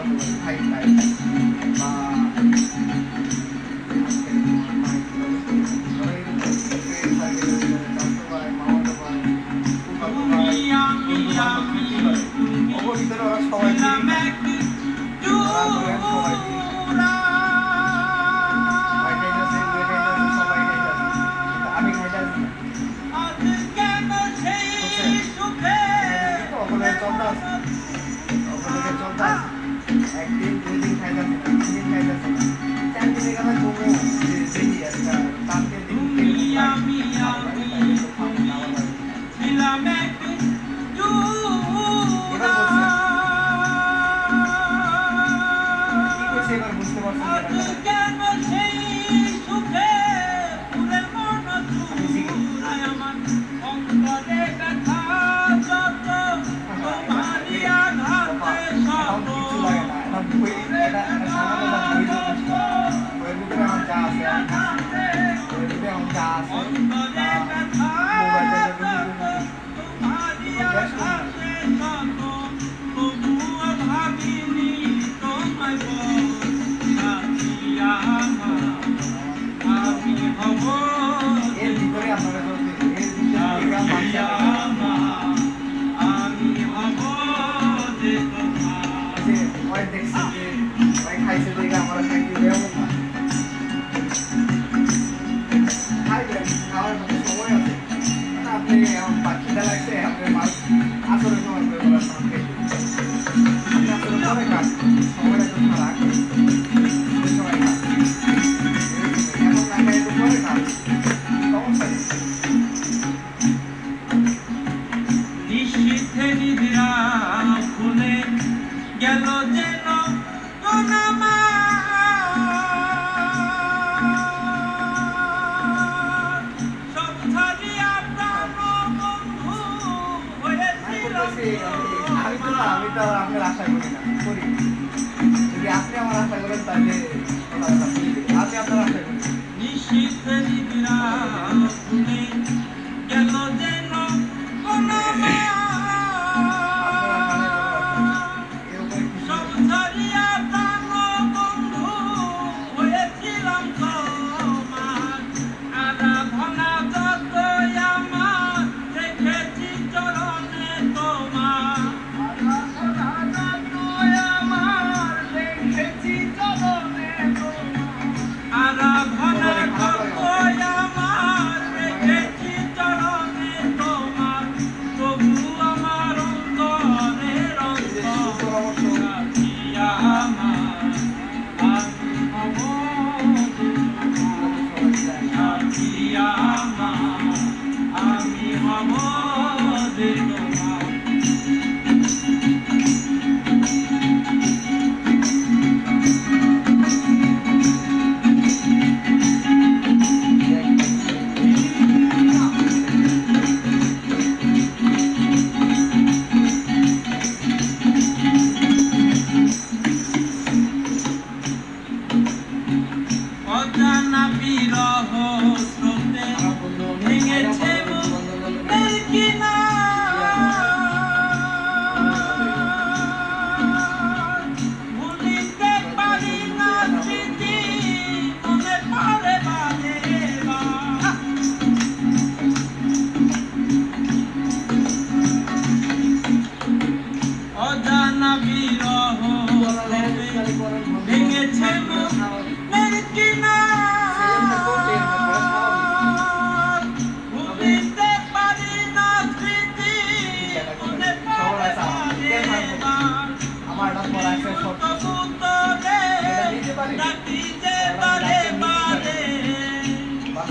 ประมวลให้ใจมา পাখিটা লাগছে আপনার মাছ আপনার আপনার আশা করি না করি যদি আপনি আমার আশা করেন তাহলে te amar, amigo amor.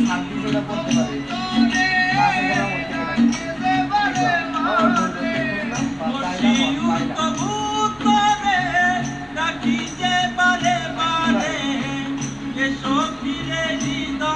ছাব্বিশটা করতে পারে সব ফিরে দিদা